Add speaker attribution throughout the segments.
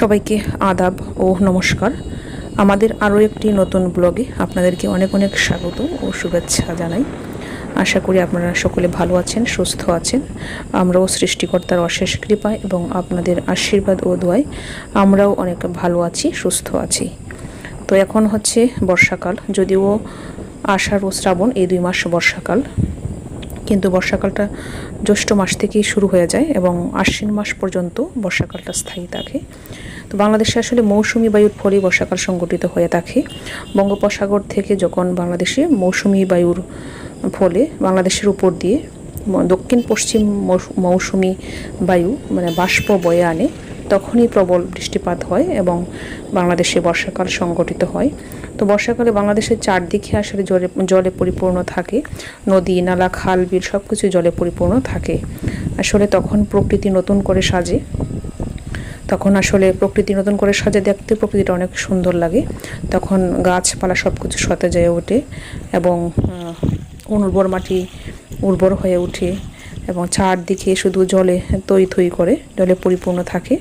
Speaker 1: সবাইকে আদাব ও নমস্কার। আমাদের আরও একটি নতুন ব্লগে আপনাদেরকে অনেক অনেক স্বাগত ও শুভেচ্ছা জানাই। আশা করি আপনারা সকলে ভালো আছেন, সুস্থ আছেন। আমরাও সৃষ্টিকর্তার অশেষ কৃপায় এবং আপনাদের আশীর্বাদ ও দোয়ায় আমরাও অনেক ভালো আছি, সুস্থ আছি। তো এখন হচ্ছে বর্ষাকাল, যদিও আষাঢ় ও শ্রাবণ এই দুই মাস বর্ষাকাল। কিন্তু বর্ষাকালটা জ্যৈষ্ঠ মাস থেকেই শুরু হয়ে যায় এবং আশ্বিন মাস পর্যন্ত বর্ষাকালটা স্থায়ী থাকে। তো বাংলাদেশে আসলে মৌসুমি বায়ুর ফলেই বর্ষাকাল সংগঠিত হয়ে থাকে। বঙ্গোপসাগর থেকে যখন বাংলাদেশে মৌসুমি বায়ুর ফলে বাংলাদেশের উপর দিয়ে দক্ষিণ পশ্চিম মৌস- মৌসুমি বায়ু মানে বাষ্প বয়ে আনে তখনই প্রবল বৃষ্টিপাত হয় এবং বাংলাদেশে বর্ষাকাল সংগঠিত হয়। তো বর্ষাকালে বাংলাদেশের চারদিকে আসলে জলে জলে পরিপূর্ণ থাকে। নদী, নালা, খাল, বিল সব কিছু জলে পরিপূর্ণ থাকে। আসলে তখন প্রকৃতি নতুন করে সাজে। তখন আসলে প্রকৃতি নতুন করে সাজে দেখতে প্রকৃতিটা অনেক সুন্দর লাগে। তখন গাছপালা সব কিছু সতেজ ওঠে এবং অনুর্বর মাটি উর্বর হয়ে ওঠে এবং চারদিকে শুধু জলে তৈ করে, জলে পরিপূর্ণ থাকে।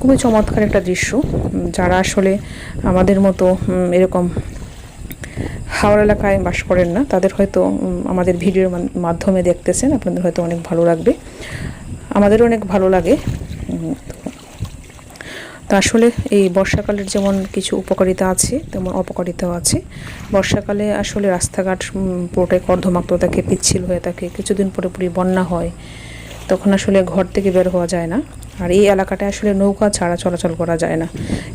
Speaker 1: খুবই চমৎকার একটা দৃশ্য যারা আসলে আমাদের মতো এরকম হাওড়া এলাকায় বাস করেন না, তাদের হয়তো আমাদের ভিডিওর মাধ্যমে দেখতেছেন, আপনাদের হয়তো অনেক ভালো লাগবে। আমাদেরও অনেক ভালো লাগে। তো আসলে এই বর্ষাকালের যেমন কিছু উপকারিতা আছে, তেমন অপকারিতাও আছে। বর্ষাকালে আসলে রাস্তাঘাট পুরোটাই কর্ধমাক্ত থাকে পিচ্ছিল হয়ে থাকে। কিছুদিন পরে বন্যা হয়। তখন আসলে ঘর থেকে বের হওয়া যায় না। আর এই এলাকাটায় আসলে নৌকা ছাড়া চলাচল করা যায় না।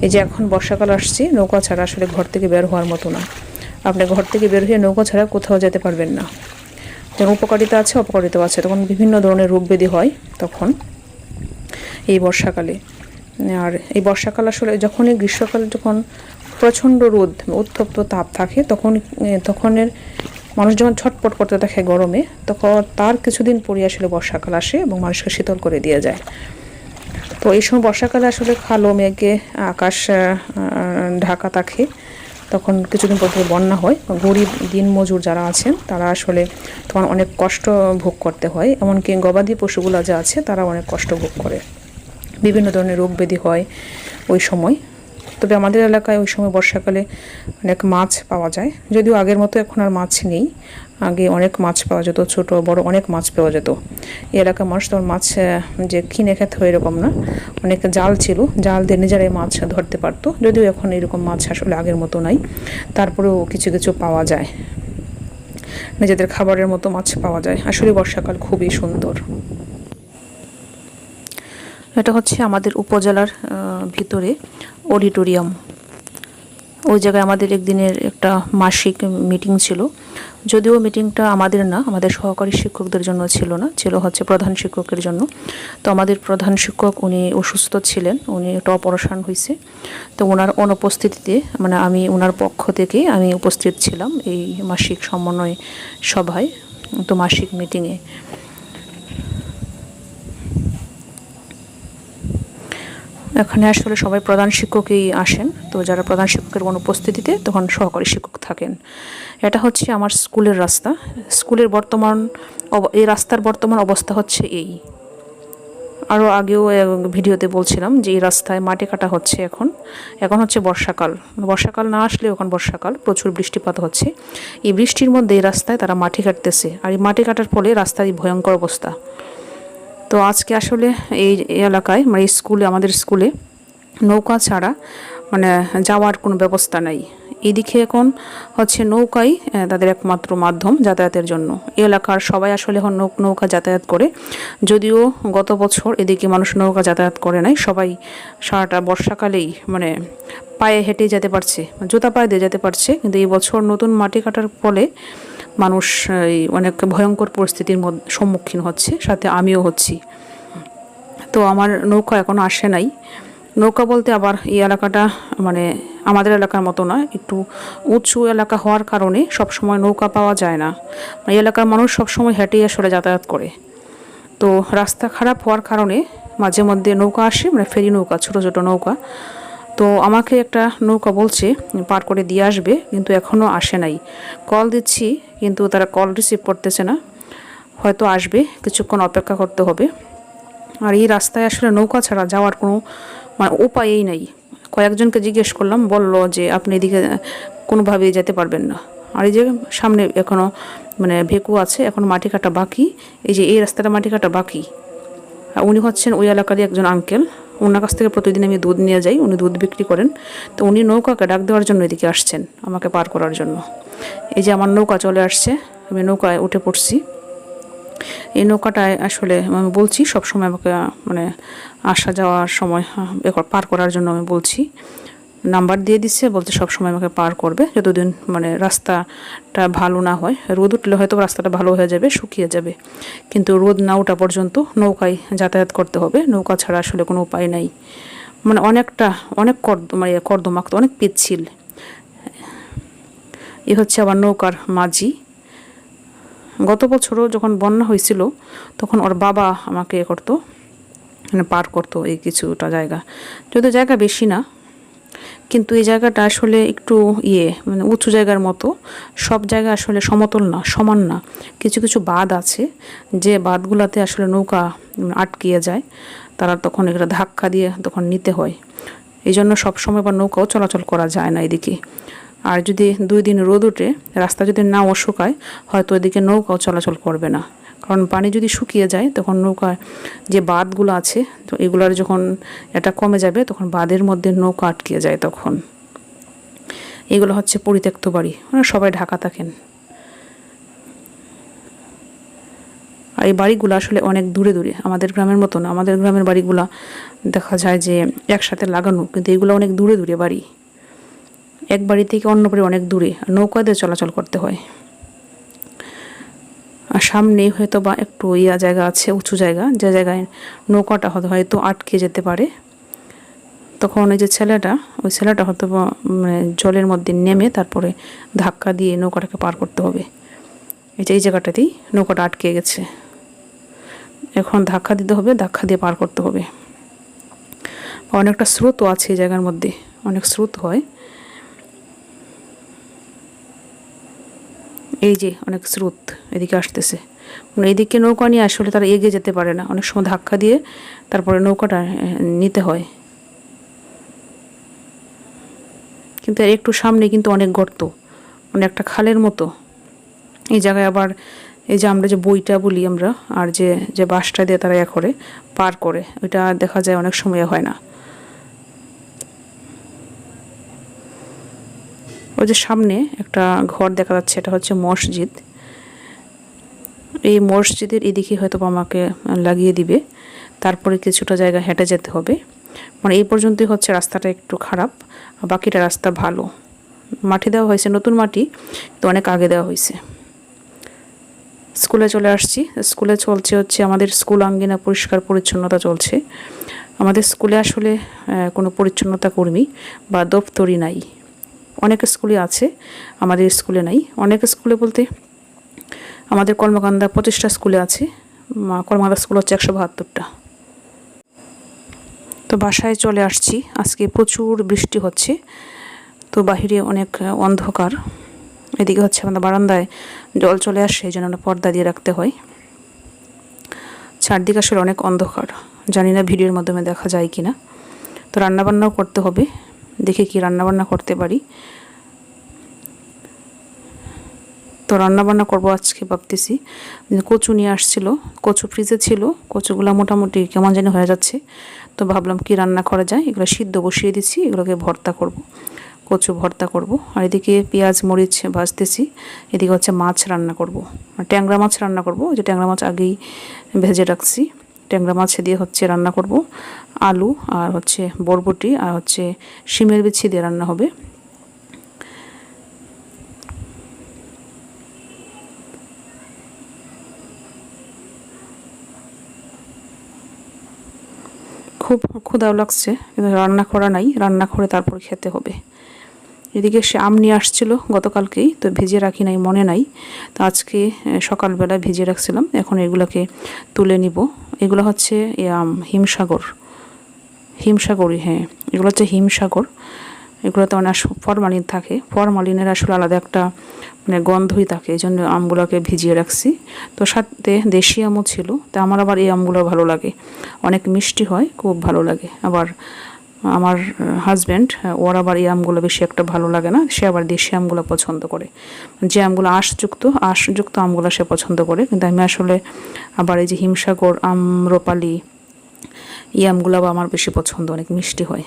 Speaker 1: এই যে এখন বর্ষাকাল আসছে, নৌকা ছাড়া আসলে ঘর থেকে বের হওয়ার মতো না। আপনি ঘর থেকে বের হয়ে নৌকা ছাড়া কোথাও যেতে পারবেন না। যেমন উপকারিতা আছে, অপকারিতাও আছে। তখন বিভিন্ন ধরনের রোগ ব্যাধি হয় তখন এই বর্ষাকালে। আর এই বর্ষাকাল আসলে যখনই গ্রীষ্মকাল যখন প্রচণ্ড রোদ, উত্তপ্ত তাপ থাকে, তখন তখনের মানুষ যখন ছটপট করতে থাকে গরমে, তখন তার কিছুদিন পরে আসলে বর্ষাকাল আসে এবং মানুষকে শীতল করে দিয়ে যায়। তো এই সময় বর্ষাকালে আসলে কালো মেঘে আকাশ ঢাকা থাকে। তখন কিছুদিন পর থেকে বন্যা হয়। গরিব দিনমজুর যারা আছেন, তারা আসলে তখন অনেক কষ্ট ভোগ করতে হয়। এমনকি গবাদি পশুগুলো যা আছে তারা অনেক কষ্ট ভোগ করে। বিভিন্ন ধরনের রোগ ব্যাধি হয় ওই সময়। তবে আমাদের এলাকায় ওই সময় বর্ষাকালে অনেক মাছ পাওয়া যায়। যদিও আগের মতো এখন আর মাছ নেই। আগে অনেক মাছ পাওয়া যেত, ছোট, বড় অনেক মাছ পাওয়া যেত। এই এলাকার মানুষ তখন মাছ যে কিনে খেতে হয় এরকম না। অনেক জাল ছিল, জাল দিয়ে নিজেরাই মাছ ধরতে পারতো। যদিও এখন এরকম মাছ আসলে আগের মতো নাই। তারপরেও কিছু কিছু পাওয়া যায়। নিজেদের খাবারের মতো মাছ পাওয়া যায়। আসলে বর্ষাকাল খুবই সুন্দর। এটা হচ্ছে আমাদের উপজেলার ভিতরে। অডিটোরিয়াম। ওই জায়গায় আমাদের একদিনের একটা মাসিক মিটিং ছিল। যদিও মিটিংটা আমাদের না, আমাদের সহকারী শিক্ষকদের জন্য ছিল না, ছিল হচ্ছে প্রধান শিক্ষকের জন্য। তো আমাদের প্রধান শিক্ষক উনি অসুস্থ ছিলেন, উনি একটা অপারেশন হয়েছে তো ওনার অনুপস্থিতিতে মানে আমি ওনার পক্ষ থেকে আমি উপস্থিত ছিলাম এই মাসিক সমন্বয় সভায়, তো মাসিক মিটিংয়ে। এখানে আসলে সবাই প্রধান শিক্ষকই আসেন। তো যারা প্রধান শিক্ষকের অনুপস্থিতিতে তখন সহকারী শিক্ষক থাকেন। এটা হচ্ছে আমার স্কুলের রাস্তা। স্কুলের বর্তমান এই রাস্তার বর্তমান অবস্থা হচ্ছে এই। আরও আগেও ভিডিওতে বলছিলাম যে এই রাস্তায় মাটি কাটা হচ্ছে এখন। এখন হচ্ছে বর্ষাকাল। বর্ষাকাল না আসলেও এখন বর্ষাকাল, প্রচুর বৃষ্টিপাত হচ্ছে। এই বৃষ্টির মধ্যে এই রাস্তায় তারা মাটি কাটতেছে। আর এই মাটি কাটার ফলে রাস্তার এই ভয়ঙ্কর অবস্থা। তো আজকে আসলে এই এলাকায় মানে স্কুলে, আমাদের স্কুলে নৌকা ছাড়া মানে যাওয়ার কোনো ব্যবস্থা নাই। এদিকে এখন হচ্ছে নৌকাই তাদের একমাত্র মাধ্যম যাতায়াতের জন্য। এলাকার সবাই আসলে এখন নৌকা যাতায়াত করে। যদিও গত বছর এদিকে মানুষ নৌকা যাতায়াত করে নাই, সবাই সারাটা বর্ষাকালেই মানে পায়ে হেঁটে যেতে পারছে, জুতা পায়ে দিয়ে যেতে পারছে। কিন্তু এই বছর নতুন মাটি কাটার ফলে মানুষ, এই অনেক ভয়ঙ্কর পরিস্থিতির সম্মুখীন হচ্ছে, সাথে আমিও হচ্ছি। তো আমার নৌকা এখনও আসে নাই। নৌকা বলতে আবার এই এলাকাটা মানে আমাদের এলাকার মতো না, একটু উঁচু এলাকা হওয়ার কারণে সব সময় নৌকা পাওয়া যায় না। এই এলাকার মানুষ সব সময় হেঁটেই আসলে যাতায়াত করে। তো রাস্তা খারাপ হওয়ার কারণে মাঝে মধ্যে নৌকা আসে মানে ফেরি নৌকা, ছোটো ছোটো নৌকা। তো আমাকে একটা নৌকা বলছে, পার করে দিয়ে আসবে, কিন্তু এখনও আসে নাই। কল দিচ্ছি, কিন্তু তারা কল রিসিভ করতেছে না। হয়তো আসবে, কিছুক্ষণ অপেক্ষা করতে হবে। আর এই রাস্তায় আসলে নৌকা ছাড়া যাওয়ার কোনো মানে উপায়ই নেই। কয়েকজনকে জিজ্ঞেস করলাম, বলল যে আপনি এদিকে কোনোভাবেই যেতে পারবেন না। আর এই যে সামনে এখনও মানে ভেকু আছে, এখন মাটি কাটা বাকি। এই যে এই রাস্তাটা মাটি কাটা বাকি। উনি হচ্ছেন ওই এলাকারই একজন আঙ্কেল ওনার কাছ থেকে প্রতিদিন আমি দুধ নিয়ে যাই, উনি দুধ বিক্রি করেন। তো উনি নৌকাকে ডাক দেওয়ার জন্য এদিকে আসছেন আমাকে পার করার জন্য। এই যে আমার নৌকা চলে আসছে, আমি নৌকায় উঠে পড়ছি। এই নৌকাটায় আসলে আমি বলছি, সবসময় আমাকে মানে আসা যাওয়ার সময় পার করার জন্য আমি বলছি। নাম্বার দিয়ে দিচ্ছে বলতে সবসময় আমাকে পার করবে। যতদিন মানে রাস্তাটা ভালো না হয়, রোদ উঠলে হয়তো রাস্তাটা ভালো হয়ে যাবে, শুকিয়ে যাবে। কিন্তু রোদ না ওঠা পর্যন্ত নৌকায় যাতায়াত করতে হবে। নৌকা ছাড়া আসলে কোনো উপায় নাই। মানে অনেকটা, অনেক কর্দ মানে কর্দমাক্ত, অনেক পিচ্ছিল। এ হচ্ছে আবার নৌকার মাঝি। গত বছরও যখন বন্যা হয়েছিল, তখন ওর বাবা আমাকে এ করতো মানে পার করতো এই কিছুটা জায়গা। যদিও জায়গা বেশি না কিন্তু এই জায়গাটা আসলে একটু ইয়ে মানে উঁচু জায়গার মতো। সব জায়গা আসলে সমতল না, সমান না। কিছু কিছু বাঁধ আছে, যে বাঁধগুলোতে আসলে নৌকা আটকিয়ে যায়। তারা তখন এগুলো ধাক্কা দিয়ে তখন নিতে হয়। এই জন্য সবসময় বা নৌকাও চলাচল করা যায় না এদিকে। আর যদি দুই দিন রোদ ওঠে, রাস্তা যদি নাও শুকায় হয়তো এদিকে নৌকাও চলাচল করবে না। কারণ পানি যদি শুকিয়ে যায়, তখন নৌকার যে বাঁধগুলো আছে, তো এগুলার যখন এটা কমে যাবে, তখন বাঁধের মধ্যে নৌকা আটকে যায় তখন। এগুলো হচ্ছে পরিত্যক্ত বাড়ি। মানে সবাই ঢাকা থাকেন। আর এই বাড়িগুলো আসলে অনেক দূরে দূরে, আমাদের গ্রামের মতন। আমাদের গ্রামের বাড়িগুলো দেখা যায় যে একসাথে লাগানো, কিন্তু এগুলো অনেক দূরে দূরে বাড়ি। এক বাড়ি থেকে অন্য বাড়ি অনেক দূরে নৌকা চলাচল করতে হয়। আর সামনেই হয়তো বা একটু ইয়া জায়গা আছে, উঁচু জায়গা, যে জায়গায় নৌকাটা হয়তো হয়তো আটকে যেতে পারে। তখন ওই যে ছেলেটা, ওই ছেলেটা হয়তো মানে জলের মধ্যে নেমে তারপরে ধাক্কা দিয়ে নৌকাটাকে পার করতে হবে। এই যে, এই জায়গাটাতেই নৌকাটা আটকে গেছে। এখন ধাক্কা দিতে হবে, ধাক্কা দিয়ে পার করতে হবে। অনেকটা স্রোতও আছে এই জায়গার মধ্যে, অনেক স্রোত হয়। এই যে অনেক স্রোত এদিকে আসতেছে। মানে এদিকে নৌকা নিয়ে আসলে তারা এগিয়ে যেতে পারে না। অনেক সময় ধাক্কা দিয়ে তারপরে নৌকাটা নিতে হয়। কিন্তু একটু সামনে কিন্তু অনেক গর্ত। মানে একটা খালের মতো। এই জায়গায় আবার এই যে আমরা যে বইটা বলি আমরা, আর যে যে বাসটা দিয়ে তারা ইয়ে করে, পার করে, ওইটা দেখা যায় অনেক সময় হয় না। ওই যে সামনে একটা ঘর দেখা যাচ্ছে, এটা হচ্ছে মসজিদ। এই মসজিদের এদিকে হয়তো আমাকে লাগিয়ে দিবে। তারপরে কিছুটা জায়গা হেঁটে যেতে হবে। মানে এই পর্যন্তই হচ্ছে রাস্তাটা একটু খারাপ বাকিটা রাস্তা ভালো। মাটি দেওয়া হয়েছে, নতুন মাটি তো অনেক আগে দেওয়া হয়েছে। স্কুলে চলে আসছি। স্কুলে চলছে হচ্ছে আমাদের স্কুল আঙ্গিনা পরিষ্কার পরিচ্ছন্নতা চলছে। আমাদের স্কুলে আসলে কোনো পরিচ্ছন্নতা কর্মী বা দপ্তরি নাই। অনেক স্কুলে আছে, আমাদের স্কুলে নাই। অনেক স্কুলে বলতে আমাদের কর্মকান্দা পঁচিশটা স্কুলে আছে কর্মকান্দা স্কুল হচ্ছে একশো বাহাত্তরটা। তো বাসায় চলে আসছি, আজকে প্রচুর বৃষ্টি হচ্ছে, তো বাহিরে অনেক অন্ধকার, এদিকে হচ্ছে আমাদের বারান্দায় জল চলে আসে, এই জন্য পর্দা দিয়ে রাখতে হয়। চারদিকে আসলে অনেক অন্ধকার, জানি না ভিডিওর মাধ্যমে দেখা যায় কি না তো রান্নাবান্নাও করতে হবে দেখে কি রান্নাবান্না করতে পারি? তো রান্নাবান্না করব আজকে ভাবতেছি। কচু নিয়ে আসছিল, কচু ফ্রিজে ছিল, কচুগুলো মোটামুটি কেমন জানি হয়ে যাচ্ছে। তো ভাবলাম কি রান্না করা যায়? এগুলো সিদ্ধ বসিয়ে দিচ্ছি, এগুলোকে ভর্তা করব, কচু ভর্তা করব। আর এদিকে পেঁয়াজ, মরিচ ভাজতেছি, এদিকে হচ্ছে মাছ রান্না করব। আর ট্যাংরা মাছ রান্না করব যে ট্যাংরা মাছ আগেই ভেজে রাখছি। ট্যাংরা মাছ দিয়ে হচ্ছে রান্না করব। আলু আর হচ্ছে বরবটি আর হচ্ছে শিমের বিচ্ছি দিয়ে রান্না হবে। খুব ক্ষুধাও লাগছে, কিন্তু রান্না করা নাই, রান্না করে তারপর খেতে হবে। এদিকে সে আম নিয়ে আসছিল গতকালকেই, তো ভিজিয়ে রাখি নাই, মনে নাই। তো আজকে সকালবেলা ভিজিয়ে রাখছিলাম, এখন এগুলোকে তুলে নিব। এগুলো হচ্ছে আম, হিমসাগর। হিমসাগরই হ্যাঁ এগুলো হচ্ছে হিমসাগর। এগুলোতে অনেক ফরমালিন থাকে। ফরমালিনের আসলে আলাদা একটা মানে গন্ধই থাকে এই জন্য আমগুলোকে ভিজিয়ে রাখছি। তো সাথে দেশি আমও ছিল, তা আমার আবার এই আমগুলো ভালো লাগে। অনেক মিষ্টি হয়, খুব ভালো লাগে। আবার আমার হাজব্যান্ড ওর আবার এই আমগুলো বেশি একটা ভালো লাগে না। সে আবার দেশি আমগুলো পছন্দ করে। যে আমগুলো আঁশযুক্ত আঁশযুক্ত আমগুলো সে পছন্দ করে। কিন্তু আমি আসলে আবার এই যে হিমসাগর, আম্রপালি, এই আমগুলো আমার বেশি পছন্দ, অনেক মিষ্টি হয়।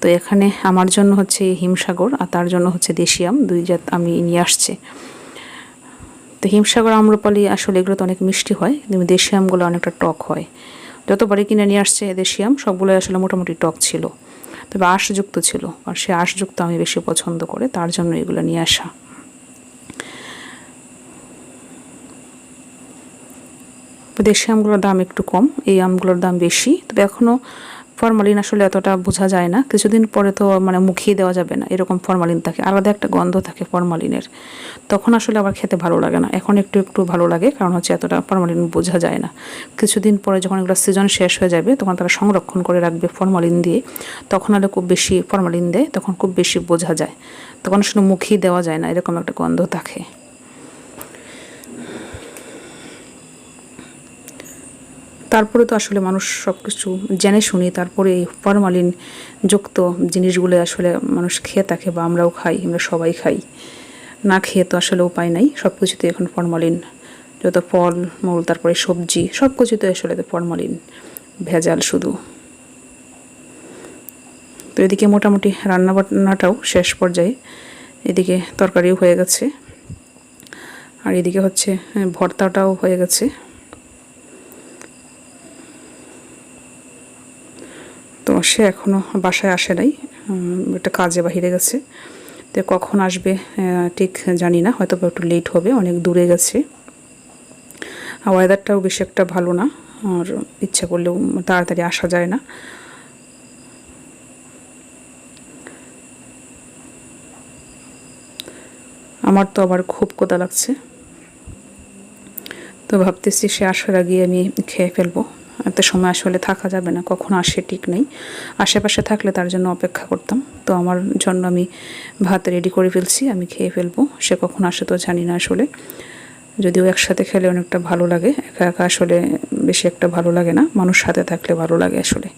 Speaker 1: তো এখানে আমার জন্য হচ্ছে হিমসাগর আর তার জন্য হচ্ছে দেশি আম, দুই জাত আমি নিয়ে আসছে। তো হিমসাগর, আম্রপালি আসলে এগুলো তো অনেক মিষ্টি হয়। কিন্তু দেশি আমগুলো অনেকটা টক হয়। যতবারই কিনে নিয়ে আসছে দেশি আম, সবগুলোই আসলে মোটামুটি টক ছিল। তবে আঁশযুক্ত ছিল, আর সে আঁশযুক্ত আমি বেশি পছন্দ করে, তার জন্য এগুলো নিয়ে আসা। দেশি আমগুলোর দাম একটু কম, এই আমগুলোর দাম বেশি, তবে এখনও ফরমালিন আসলে এতটা বোঝা যায় না। কিছুদিন পরে তো মানে মুখিয়ে দেওয়া যাবে না, এরকম ফরমালিন থাকে। আলাদা একটা গন্ধ থাকে ফরমালিনের তখন আসলে আবার খেতে ভালো লাগে না। এখন একটু একটু ভালো লাগে, কারণ হচ্ছে এতটা ফরমালিন বোঝা যায় না। কিছুদিন পরে যখন এগুলো সিজন শেষ হয়ে যাবে, তখন তারা সংরক্ষণ করে রাখবে ফরমালিন দিয়ে। তখন আলে খুব বেশি ফরমালিন দেয়, তখন খুব বেশি বোঝা যায়। তখন আসলে মুখিয়ে দেওয়া যায় না, এরকম একটা গন্ধ থাকে। তারপরে তো আসলে মানুষ সব কিছু জেনে শুনি তারপরে এই ফরমালিন যুক্ত জিনিসগুলো আসলে মানুষ খেয়ে থাকে বা আমরাও খাই, আমরা সবাই খাই। না খেয়ে তো আসলে উপায় নাই সব কিছুতে এখন ফরমালিন। যত ফল মূল তারপরে সবজি সব কিছুতে আসলে তো ফরমালিন, ভেজাল শুধু। তো এদিকে মোটামুটি রান্না বান্নাটাও শেষ পর্যায়ে, এদিকে তরকারিও হয়ে গেছে। আর এদিকে হচ্ছে ভর্তাটাও হয়ে গেছে তো সে এখনও বাসায় আসে নাই। একটা কাজে বাহিরে গেছে। তো কখন আসবে ঠিক জানি না, হয়তো একটু লেট হবে, অনেক দূরে গেছে। ওয়েদারটাও বেশি একটা ভালো না, আর ইচ্ছা করলেও তাড়াতাড়ি আসা যায় না। আমার তো আবার খুব কোদা লাগছে। তো ভাবতেছি সে আসার আগে আমি খেয়ে ফেলব। এত সময় আসলে থাকা যাবে না, কখন আসে ঠিক নেই। আশেপাশে থাকলে তার জন্য অপেক্ষা করতাম। তো আমার জন্য আমি ভাত রেডি করে ফেলছি, আমি খেয়ে ফেলব। সে কখন আসে তো জানি না আসলে। যদিও একসাথে খেলে অনেকটা ভালো লাগে, একা একা আসলে বেশি একটা ভালো লাগে না, মানুষ সাথে থাকলে ভালো লাগে আসলে।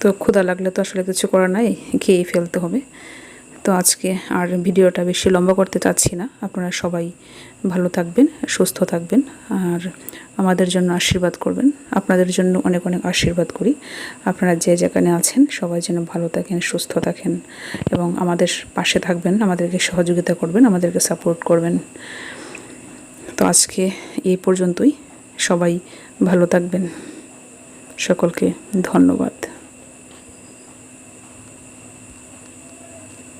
Speaker 1: তো ক্ষুধা লাগলে তো আসলে কিছু করার নাই, খেয়েই ফেলতে হবে। তো আজকে আর ভিডিওটা বেশি লম্বা করতে চাচ্ছি না। আপনারা সবাই ভালো থাকবেন, সুস্থ থাকবেন আর আমাদের জন্য আশীর্বাদ করবেন। আপনাদের জন্য অনেক অনেক আশীর্বাদ করি। আপনারা যে যেখানে আছেন সবাই যেন ভালো থাকেন, সুস্থ থাকেন এবং আমাদের পাশে থাকবেন, আমাদেরকে সহযোগিতা করবেন, আমাদেরকে সাপোর্ট করবেন। তো আজকে এই পর্যন্তই। সবাই ভালো থাকবেন। সকলকে ধন্যবাদ।